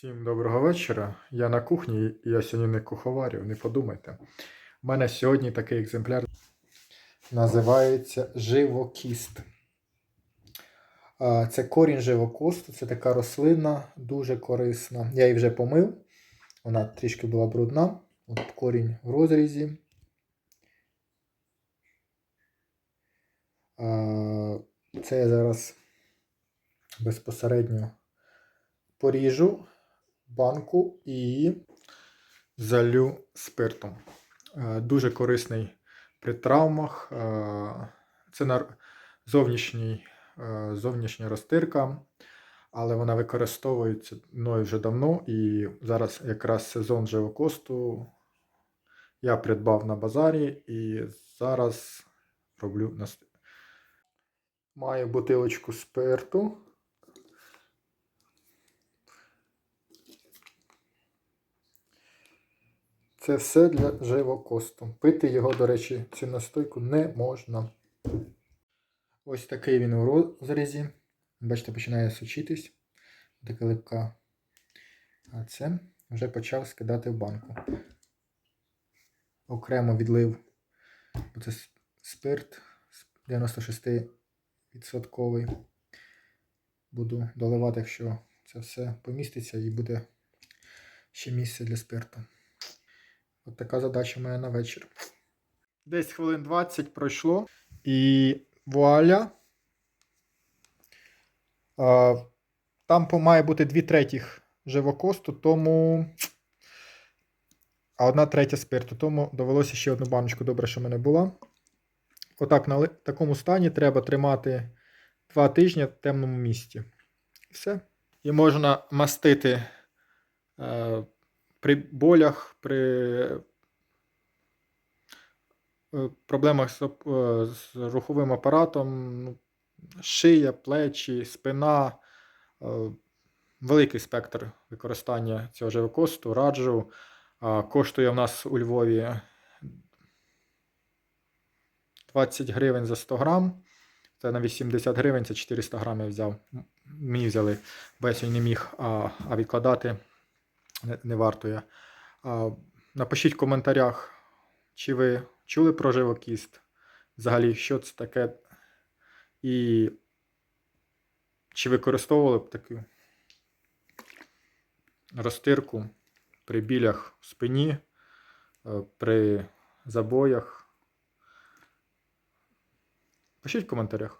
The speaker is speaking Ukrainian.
Всім доброго вечора. Я на кухні, я сьогодні не куховарю, не подумайте. У мене сьогодні такий екземпляр називається живокіст. Це корінь живокосту, це така рослина, дуже корисна. Я її вже помив. Вона трішки була брудна. От корінь в розрізі. Це я зараз безпосередньо поріжу банку і залю спиртом. Е, Дуже корисний при травмах. Е, Це зовнішній, е, зовнішня розтирка, але вона використовується мною вже давно. І зараз якраз сезон живокосту я придбав на базарі і зараз роблю. Маю бутилочку спирту. Це все для живокосту. Пити його, до речі, цю настойку не можна. Ось такий він у розрізі. Бачите, починає сучитись. Така липка. А це вже почав скидати в банку. Окремо відлив. бо Це спирт 96%. Буду доливати, якщо це все поміститься і буде ще місце для спирту. От така задача моя на вечір. Десь хвилин 20 пройшло. І вуаля. Там має бути 2 третіх живокосту, тому. А одна третя спирту. Тому довелося ще одну баночку, добре, що в мене була. Отак на такому стані треба тримати 2 тижні в темному місці. І все. І можна мастити. При болях, при е, проблемах з, е, з руховим апаратом, ну, шия, плечі, спина, е, великий спектр використання цього живокосту, раджу. Коштує в нас у Львові 20 гривень за 100 грам. Це на 80 гривень, це 400 грам я взяв. Мені взяли, бо я сьогодні не міг, а, а відкладати не, не вартує. А, напишіть в коментарях, чи ви чули про живокіст? Взагалі, що це таке? І чи використовували б таку розтирку при білях в спині, е, при забоях? Пишіть в коментарях.